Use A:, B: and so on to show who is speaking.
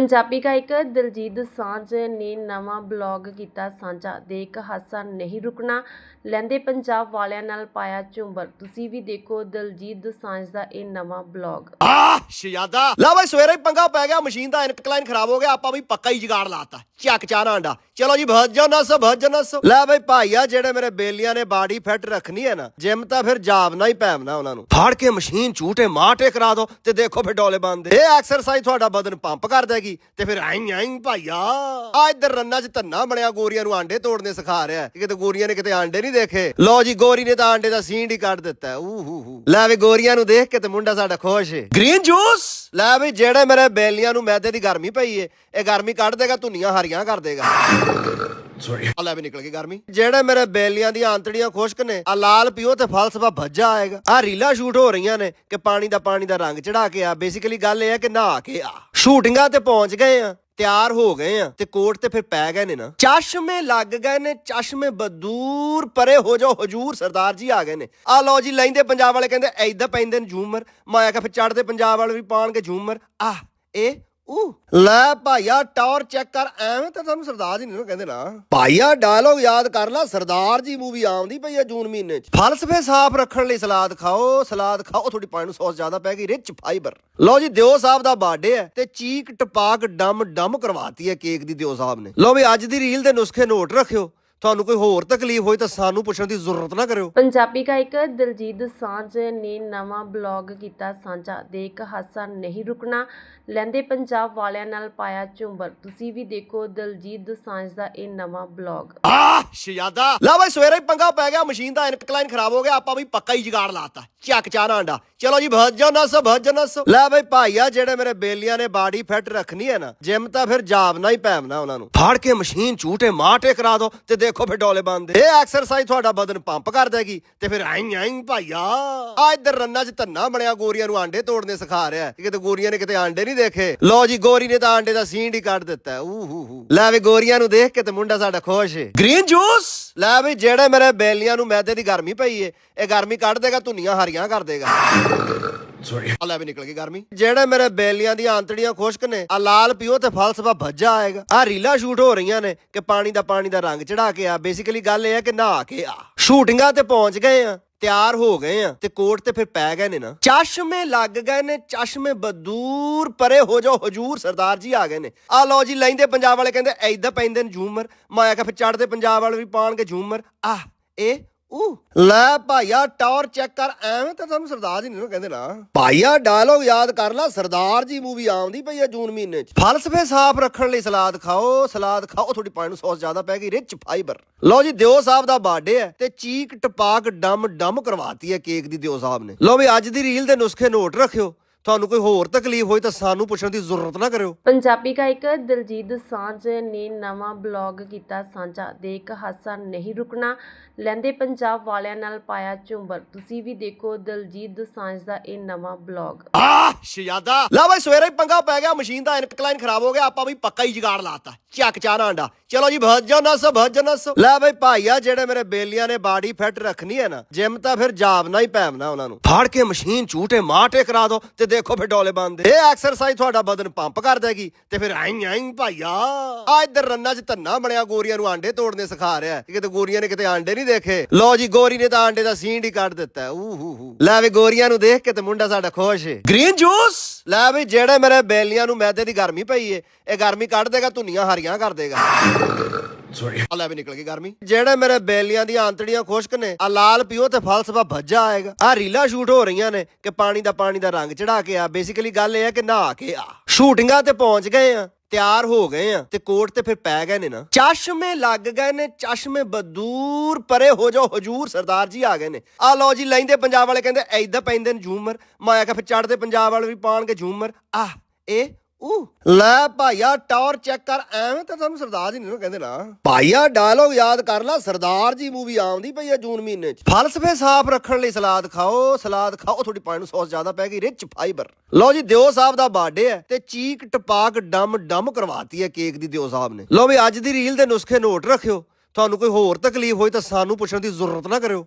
A: ਪੰਜਾਬੀ ਗਾਇਕ ਦਿਲਜੀਤ ਦੋਸਾਂਝ ਨੇ ਨਵਾਂ ਬਲੌਗ ਕੀਤਾ ਸਾਂਝਾ। ਦੇਖ ਹਾਸਾ ਨਹੀਂ ਰੁਕਣਾ, ਲੈਂਦੇ ਪੰਜਾਬ ਵਾਲਿਆਂ ਨਾਲ ਪਾਇਆ ਝੁੰਬਰ। ਤੁਸੀਂ ਵੀ ਦੇਖੋ ਦਿਲਜੀਤ ਦੋਸਾਂਝ ਦਾ ਇਹ ਨਵਾਂ ਬਲੌਗ।
B: ਆ ਸ਼ਿਆਦਾ ਲਾ ਬਈ ਸਵੇਰੇ ਹੀ ਪੰਗਾ ਪੈ ਗਿਆ, ਮਸ਼ੀਨ ਦਾ ਇਨਕਲਾਈਨ ਖਰਾਬ ਹੋ ਗਿਆ, ਆਪਾਂ ਵੀ ਪੱਕਾ ਹੀ ਜਗਾੜ ਲਾਤਾ ਚੱਕ ਚਾਣਾ ਆਂਡਾ। ਚਲੋ ਜੀ ਭੱਜੋ ਨਸ ਭੱਜ ਨਸ ਲੈ ਬਈ ਭਾਈਆ ਜਿਹੜੇ ਮੇਰੇ ਬੇਲੀਆਂ ਨੇ ਬਾਡੀ ਫਿੱਟ ਰੱਖਣੀ ਹੈ ਨਾ, ਜਿਮ ਤਾਂ ਫਿਰ ਜਾਵਨਾ ਹੀ ਪੈਵਨਾ ਉਹਨਾਂ ਨੂੰ। ਫਾੜ ਕੇ ਮਸ਼ੀਨ, ਝੂਟੇ ਮਾਟੇ ਕਰਾ ਦੋ ਤੇ ਦੇਖੋ ਫਿਰ ਡੋਲੇ ਬੰਦੇ ਇਹ ਐਕਸਰਸਾਈਜ਼ ਤੁਹਾਡਾ ਬਦਨ ਪੰਪ ਕਰ ਦੇਗੀ। ਤੇ ਫਿਰ ਆਈ ਆਈ ਭਾਈਆ। ਆ ਇੱਧਰ ਰੰਨਾ 'ਚ ਧੰਨਾ ਬਣਿਆ, ਗੋਰੀਆਂ ਨੂੰ ਆਂਡੇ ਤੋੜਨੇ ਸਿਖਾ ਰਿਹਾ। ਕਿਤੇ ਗੋਰੀਆਂ ਨੇ ਕਿਤੇ ਆਂਡੇ ਨਹੀਂ ਦੇਖੇ। ਲੋ ਜੀ, ਗੋਰੀ ਨੇ ਤਾਂ ਆਂਡੇ ਦਾ ਸੀਂਡ ਹੀ ਕੱਢ ਦਿੱਤਾ। ਊ, ਹੂ ਹੂ। ਲੈ ਵੀ ਗੋਰੀਆਂ ਨੂੰ ਦੇਖ ਕੇ ਤੇ ਮੁੰਡਾ ਸਾਡਾ ਖੁਸ਼ ਹੈ ਗ੍ਰੀਨ ਜੂਸ? ਲੈ ਵੀ ਜਿਹੜੇ ਮੇਰੇ ਬੇਲੀਆਂ ਨੂੰ ਮੈਦੇ ਦੀ ਗਰਮੀ ਪਈ ਏ, ਇਹ ਗਰਮੀ ਕੱਢ ਦੇਗਾ, ਧੁਨੀਆਂ ਹਰੀਆਂ ਕਰ ਦੇਗਾ। ਸੌਰੀ ਆ ਲੈ ਵੀ ਨਿਕਲ ਗਈ ਗਰਮੀ। ਜਿਹੜੇ ਮੇਰੇ ਬੇਲੀਆਂ ਦੀਆਂ ਆਂਤੜੀਆਂ ਖੁਸ਼ਕ ਨੇ ਆ ਲਾਲ ਪੀਓ ਤੇ ਫਲਸਫਾ ਭੱਜਾ ਆਏਗਾ। ਆ ਰੀਲਾਂ ਸ਼ੂਟ ਹੋ ਰਹੀਆਂ ਨੇ ਕਿ ਪਾਣੀ ਦਾ ਪਾਣੀ ਦਾ ਰੰਗ ਚੜਾ ਕੇ ਆ। ਬੇਸਿਕਲੀ ਗੱਲ ਇਹ ਹੈ ਕਿ ਨਹਾ ਕੇ ਆ। ਸ਼ੂਟਿੰਗਾਂ ਤੇ ਪਹੁੰਚ ਗਏ ਆ ਤਿਆਰ ਹੋ ਗਏ ਆ ਤੇ ਕੋਟ ਤੇ ਫਿਰ ਪੈ ਗਏ ਨੇ ਨਾ। ਚਸ਼ਮੇ ਲੱਗ ਗਏ ਨੇ ਚਸ਼ਮੇ ਬਦੂਰ ਪਰੇ ਹੋ ਜਾਓ ਹਜੂਰ ਸਰਦਾਰ ਜੀ ਆ ਗਏ ਨੇ। ਆ ਲਓ ਜੀ ਲੈਂਦੇ ਪੰਜਾਬ ਵਾਲੇ ਕਹਿੰਦੇ ਐਦਾਂ ਪੈਂਦੇ ਨੇ ਝੂਮਰ। ਮੈਂ ਆਖਿਆ ਫਿਰ ਚੜਦੇ ਪੰਜਾਬ ਵਾਲੇ ਵੀ ਪਾਣਗੇ ਝੂਮਰ। ਆ ਇਹ ਊ ਲੈ ਭਾਈਆ, ਟੌਰ ਚੈੱਕ ਕਰ, ਐਵੇਂ ਤਾਂ ਤੁਹਾਨੂੰ ਸਰਦਾਰ ਜੀ ਨਹੀਂ ਕਹਿੰਦੇ ਨਾ। ਭਾਈਆ ਡਾਇਲੋਗ ਯਾਦ ਕਰ ਲੈ, ਸਰਦਾਰ ਜੀ ਮੂਵੀ ਆਉਂਦੀ ਪਈ ਆ ਜੂਨ ਮਹੀਨੇ ਚ। ਫਲਸਫੇ ਸਾਫ਼ ਰੱਖਣ ਲਈ ਸਲਾਦ ਖਾਓ ਸਲਾਦ ਖਾਓ ਤੁਹਾਡੀ ਪਾਣੀ ਨੂੰ ਸੌਸ ਜ਼ਿਆਦਾ ਪੈ ਗਈ ਰਿਚ ਫਾਈਬਰ ਲਓ ਜੀ, ਦਿਓ ਸਾਹਿਬ ਦਾ ਬਰਥਡੇ ਹੈ ਤੇ ਚੀਕ ਟਪਾਕ ਡਮ ਡਮ ਕਰਵਾਤੀ ਹੈ ਕੇਕ ਦੀ ਦਿਓ ਸਾਹਿਬ ਨੇ। ਲਓ ਵੀ ਅੱਜ ਦੀ ਰੀਲ ਦੇ ਨੁਸਖੇ ਨੋਟ ਰੱਖਿਓ। ਤੁਹਾਨੂੰ ਕੋਈ ਹੋਰ ਤਕਲੀਫ ਹੋਈ ਤਾਂ ਸਾਨੂੰ ਪੁੱਛਣ ਦੀ ਜ਼ਰੂਰਤ ਨਾ ਕਰਿਓ।
A: ਪੰਜਾਬੀ ਗਾਇਕ ਦਿਲਜੀਤ ਦੋਸਾਂਝ ਨੇ ਨਵਾਂ ਬਲੌਗ ਕੀਤਾ ਸਾਂਝਾ। ਦੇਖ ਹਾਸਾ ਨਹੀਂ ਰੁਕਣਾ ਲੈਂਦੇ ਪੰਜਾਬ ਵਾਲਿਆਂ ਨਾਲ ਪਾਇਆ ਝੁੰਬਰ। ਤੁਸੀਂ ਵੀ ਦੇਖੋ ਦਿਲਜੀਤ ਦੋਸਾਂਝ ਦਾ ਇਹ ਨਵਾਂ ਬਲੌਗ।
B: ਆ ਸ਼ਿਆਦਾ ਲਾ ਬਈ ਸਵੇਰੇ ਹੀ ਪੰਗਾ ਪੈ ਗਿਆ ਮਸ਼ੀਨ ਦਾ ਇਨਕਲਾਈਨ ਖਰਾਬ ਹੋ ਗਿਆ ਆਪਾਂ ਵੀ ਪੱਕਾ ਹੀ ਜਗਾੜ ਲਾਤਾ ਚੱਕ ਚਾਣਾ ਆਂਡਾ ਚਲੋ ਜੀ ਭੱਜੋ ਨਸ ਭੱਜ ਨਸ। ਲੈ ਬਈ ਭਾਈਆ ਜਿਹੜੇ ਮੇਰੇ ਬੇਲੀਆਂ ਨੇ ਬਾਡੀ ਫਿੱਟ ਰੱਖਣੀ ਹੈ ਨਾ ਜਿਮ ਤਾਂ ਫਿਰ ਜਾਵਨਾ ਹੀ ਪੈਵਨਾ ਉਹਨਾਂ ਨੂੰ। ਫਾੜ ਕੇ ਮਸ਼ੀਨ ਝੂਟੇ ਮਾਟੇ ਕਰਾ ਦੋ ਤੇ ਦੇਖੋ ਫਿਰ ਡੋਲੇ ਬੰਦੇ ਇਹ ਐਕਸਰਸਾਈਜ਼ ਤੁਹਾਡਾ ਬਦਨ ਪੰਪ ਕਰ ਦੇਗੀ ਤੇ ਫਿਰ ਆਈ ਆਈ ਭਾਈਆ। ਆ ਇੱਧਰ ਰੰਨਾ 'ਚ ਧੰਨਾ ਬਣਿਆ ਗੋਰੀਆਂ ਨੂੰ ਆਂਡੇ ਤੋੜਨੇ ਸਿਖਾ ਰਿਹਾ। ਕਿਤੇ ਗੋਰੀਆਂ ਨੇ ਕਿਤੇ ਆਂਡੇ ਨਹੀਂ ਦੇਖੇ। ਲੋ ਜੀ ਗੋਰੀ ਨੇ ਤਾਂ ਆਂਡੇ ਦਾ ਸੀਂਡ ਹੀ ਕੱਢ ਦਿੱਤਾ। ਊ ਹੂ ਹੂ ਲੈ ਵੀ ਗੋਰੀਆਂ ਨੂੰ ਦੇਖ ਕੇ ਤੇ ਮੁੰਡਾ ਸਾਡਾ ਖੁਸ਼ ਹੈ ਗ੍ਰੀਨ ਜੂਸ ਲੈ ਵੀ ਜਿਹੜੇ ਮੇਰੇ ਬੇਲੀਆਂ ਨੂੰ ਮੈਦੇ ਦੀ ਗਰਮੀ ਪਈ ਏ ਇਹ ਗਰਮੀ ਕੱਢ ਦੇਗਾ ਧੁਨੀਆਂ ਹਰੀਆਂ ਕਰ ਦੇਗਾ। ਸੌਰੀ ਆ ਲੈ ਵੀ ਨਿਕਲ ਗਈ ਗਰਮੀ। ਜਿਹੜੇ ਮੇਰੇ ਬੇਲੀਆਂ ਦੀਆਂ ਆਂਤੜੀਆਂ ਖੁਸ਼ਕ ਨੇ ਆ ਲਾਲ ਪੀਓ ਤੇ ਫਲਸਫਾ ਭੱਜਾ ਆਏਗਾ। ਆ ਰੀਲਾਂ ਸ਼ੂਟ ਹੋ ਰਹੀਆਂ ਨੇ ਕਿ ਪਾਣੀ ਦਾ ਪਾਣੀ ਦਾ ਰੰਗ ਚੜਾ ਕੇ ਆ। ਬੇਸਿਕਲੀ ਗੱਲ ਇਹ ਹੈ ਕਿ ਨਹਾ ਕੇ ਆ। ਸ਼ੂਟਿੰਗਾਂ ਤੇ ਪਹੁੰਚ ਗਏ ਆ, ਤਿਆਰ ਹੋ ਗਏ ਆ ਤੇ ਕੋਟ ਤੇ ਫਿਰ ਪੈ ਗਏ ਨੇ ਨਾ। ਚਸ਼ਮੇ ਲੱਗ ਗਏ ਨੇ, ਚਸ਼ਮੇ ਬਦੂਰ ਪਰੇ ਹੋ ਜਾਓ, ਹਜੂਰ ਸਰਦਾਰ ਜੀ ਆ ਗਏ ਨੇ। ਆ ਲਓ ਜੀ, ਲੈਂਦੇ ਪੰਜਾਬ ਵਾਲੇ ਕਹਿੰਦੇ ਐਦਾਂ ਪੈਂਦੇ ਨੇ ਝੂਮਰ। ਮੈਂ ਆਖਿਆ, ਫਿਰ ਚੜਦੇ ਪੰਜਾਬ ਵਾਲੇ ਵੀ ਪਾਣਗੇ ਝੂਮਰ। ਆ ਇਹ ਊ ਲੈ ਭਾਈਆ, ਟੌਰ ਚੈੱਕ ਕਰ, ਐਵੇਂ ਤਾਂ ਤੁਹਾਨੂੰ ਸਰਦਾਰ ਜੀ ਨਹੀਂ ਕਹਿੰਦੇ ਨਾ। ਭਾਈਆ ਡਾਇਲੋਗ ਯਾਦ ਕਰ ਲੈ, ਸਰਦਾਰ ਜੀ ਮੂਵੀ ਆਉਂਦੀ ਪਈ ਆ ਜੂਨ ਮਹੀਨੇ ਚ। ਫਲਸਫੇ ਸਾਫ਼ ਰੱਖਣ ਲਈ ਸਲਾਦ ਖਾਓ ਸਲਾਦ ਖਾਓ ਤੁਹਾਡੀ ਪਾਣੀ ਨੂੰ ਸੌਸ ਜ਼ਿਆਦਾ ਪੈ ਗਈ ਰਿਚ ਫਾਈਬਰ ਲਓ ਜੀ, ਦਿਓ ਸਾਹਿਬ ਦਾ ਬਰਥਡੇ ਹੈ ਤੇ ਚੀਕ ਟਪਾਕ ਡਮ ਡਮ ਕਰਵਾਤੀ ਹੈ ਕੇਕ ਦੀ ਦਿਓ ਸਾਹਿਬ ਨੇ। ਲਓ ਵੀ ਅੱਜ ਦੀ ਰੀਲ ਦੇ ਨੁਸਖੇ ਨੋਟ ਰੱਖਿਓ। ਤੁਹਾਨੂੰ ਕੋਈ ਹੋਰ ਤਕਲੀਫ ਹੋਈ ਤਾਂ ਸਾਨੂੰ ਪੁੱਛਣ ਦੀ ਜ਼ਰੂਰਤ ਨਾ ਕਰਿਓ।
A: ਪੰਜਾਬੀ ਗਾਇਕ ਦਿਲਜੀਤ ਦੋਸਾਂਝ ਨੇ ਨਵਾਂ ਬਲੌਗ ਕੀਤਾ ਸਾਂਝਾ। ਦੇਖ ਹਾਸਾ ਨਹੀਂ ਰੁਕਣਾ ਲੈਂਦੇ ਪੰਜਾਬ ਵਾਲਿਆਂ ਨਾਲ ਪਾਇਆ ਝੁੰਬਰ। ਤੁਸੀਂ ਵੀ ਦੇਖੋ ਦਿਲਜੀਤ ਦੋਸਾਂਝ ਦਾ ਇਹ ਨਵਾਂ ਬਲੌਗ।
B: ਆ ਸ਼ਿਆਦਾ ਲਾ ਬਈ ਸਵੇਰੇ ਹੀ ਪੰਗਾ ਪੈ ਗਿਆ ਮਸ਼ੀਨ ਦਾ ਇਨਕਲਾਈਨ ਖਰਾਬ ਹੋ ਗਿਆ ਆਪਾਂ ਵੀ ਪੱਕਾ ਹੀ ਜਗਾੜ ਲਾਤਾ ਚੱਕ ਚਾਣਾ ਆਂਡਾ ਚਲੋ ਜੀ ਭੱਜੋ ਨਸ ਭੱਜ ਨਸ। ਲੈ ਬਈ ਭਾਈਆ ਜਿਹੜੇ ਮੇਰੇ ਬੇਲੀਆਂ ਨੇ ਬਾਡੀ ਫਿੱਟ ਰੱਖਣੀ ਹੈ ਨਾ ਜਿਮ ਤਾਂ ਫਿਰ ਜਾਵਨਾ ਹੀ ਪੈਵਨਾ ਉਹਨਾਂ ਨੂੰ। ਫਾੜ ਕੇ ਮਸ਼ੀਨ ਝੂਟੇ ਮਾਟੇ ਕਰਾ ਦੋ ਤੇ ਦੇਖੋ ਫਿਰ ਡੋਲੇ ਬੰਦੇ ਇਹ ਐਕਸਰਸਾਈਜ਼ ਤੁਹਾਡਾ ਬਦਨ ਪੰਪ ਕਰ ਦੇਗੀ ਤੇ ਫਿਰ ਆਈ ਆਈ ਭਾਈਆ। ਆ ਇੱਧਰ ਰੰਨਾ 'ਚ ਧੰਨਾ ਬਣਿਆ ਗੋਰੀਆਂ ਨੂੰ ਆਂਡੇ ਤੋੜਨੇ ਸਿਖਾ ਰਿਹਾ। ਕਿਤੇ ਗੋਰੀਆਂ ਨੇ ਕਿਤੇ ਆਂਡੇ ਨਹੀਂ ਦੇਖੇ। ਲੋ ਜੀ ਗੋਰੀ ਨੇ ਤਾਂ ਆਂਡੇ ਦਾ ਸੀਂਡ ਹੀ ਕੱਢ ਦਿੱਤਾ। ਊ ਹੂ ਹੂ। ਲੈ ਵੀ ਗੋਰੀਆਂ ਨੂੰ ਦੇਖ ਕੇ ਤੇ ਮੁੰਡਾ ਸਾਡਾ ਖੁਸ਼ ਹੈ ਗ੍ਰੀਨ ਜੂਸ ਲੈ ਵੀ ਜਿਹੜੇ ਮੇਰੇ ਬੇਲੀਆਂ ਨੂੰ ਮੈਦੇ ਦੀ ਗਰਮੀ ਪਈ ਏ ਇਹ ਗਰਮੀ ਕੱਢ ਦੇਗਾ ਧੁਨੀਆਂ ਹਰੀਆਂ ਕਰ ਦੇਗਾ। ਸੌਰੀ ਆ ਲੈ ਵੀ ਨਿਕਲ ਗਈ ਗਰਮੀ। ਜਿਹੜੇ ਮੇਰੇ ਬੇਲੀਆਂ ਦੀਆਂ ਆਂਤੜੀਆਂ ਖੁਸ਼ਕ ਨੇ ਆ ਲਾਲ ਪੀਓ ਤੇ ਫਲਸਫਾ ਭੱਜਾ ਆਏਗਾ। ਆ ਰੀਲਾਂ ਸ਼ੂਟ ਹੋ ਰਹੀਆਂ ਨੇ ਕਿ ਪਾਣੀ ਦਾ ਪਾਣੀ ਦਾ ਰੰਗ ਚੜਾ ਕੇ ਆ। ਬੇਸਿਕਲੀ ਗੱਲ ਇਹ ਹੈ ਕਿ ਨਹਾ ਕੇ ਆ। ਸ਼ੂਟਿੰਗਾਂ ਤੇ ਪਹੁੰਚ ਗਏ ਆ, ਤਿਆਰ ਹੋ ਗਏ ਆ ਤੇ ਕੋਟ ਤੇ ਫਿਰ ਪੈ ਗਏ ਨੇ ਨਾ। ਚਸ਼ਮੇ ਲੱਗ ਗਏ ਨੇ, ਚਸ਼ਮੇ ਬਦੂਰ ਪਰੇ ਹੋ ਜਾਓ, ਹਜੂਰ ਸਰਦਾਰ ਜੀ ਆ ਗਏ ਨੇ। ਆ ਲਓ ਜੀ, ਲੈਂਦੇ ਪੰਜਾਬ ਵਾਲੇ ਕਹਿੰਦੇ ਐਦਾਂ ਪੈਂਦੇ ਨੇ ਝੂਮਰ। ਮੈਂ ਆਖਿਆ, ਫਿਰ ਚੜਦੇ ਪੰਜਾਬ ਵਾਲੇ ਵੀ ਪਾਣਗੇ ਝੂਮਰ। ਆ ਇਹ ਊ ਲੈ ਭਾਈਆ, ਟੌਰ ਚੈੱਕ ਕਰ, ਐਵੇਂ ਤਾਂ ਤੁਹਾਨੂੰ ਸਰਦਾਰ ਜੀ ਨਹੀਂ ਕਹਿੰਦੇ ਨਾ। ਭਾਈਆ ਡਾਇਲੋਗ ਯਾਦ ਕਰ ਲੈ, ਸਰਦਾਰ ਜੀ ਮੂਵੀ ਆਉਂਦੀ ਪਈ ਆ ਜੂਨ ਮਹੀਨੇ ਚ। ਫਲਸਫੇ ਸਾਫ਼ ਰੱਖਣ ਲਈ ਸਲਾਦ ਖਾਓ ਸਲਾਦ ਖਾਓ ਤੁਹਾਡੀ ਪਾਣੀ ਨੂੰ ਸੌਸ ਜ਼ਿਆਦਾ ਪੈ ਗਈ ਰਿਚ ਫਾਈਬਰ ਲਓ ਜੀ, ਦਿਓ ਸਾਹਿਬ ਦਾ ਬਰਥਡੇ ਹੈ ਤੇ ਚੀਕ, ਟਪਾਕ, ਡਮ ਡਮ ਕਰਵਾਤੀ ਹੈ ਕੇਕ ਦੀ ਦਿਓ ਸਾਹਿਬ ਨੇ। ਲਓ ਵੀ ਅੱਜ ਦੀ ਰੀਲ ਦੇ ਨੁਸਖੇ ਨੋਟ ਰੱਖਿਓ। ਤੁਹਾਨੂੰ ਕੋਈ ਹੋਰ ਤਕਲੀਫ ਹੋਈ ਤਾਂ ਸਾਨੂੰ ਪੁੱਛਣ ਦੀ ਜ਼ਰੂਰਤ ਨਾ ਕਰਿਓ।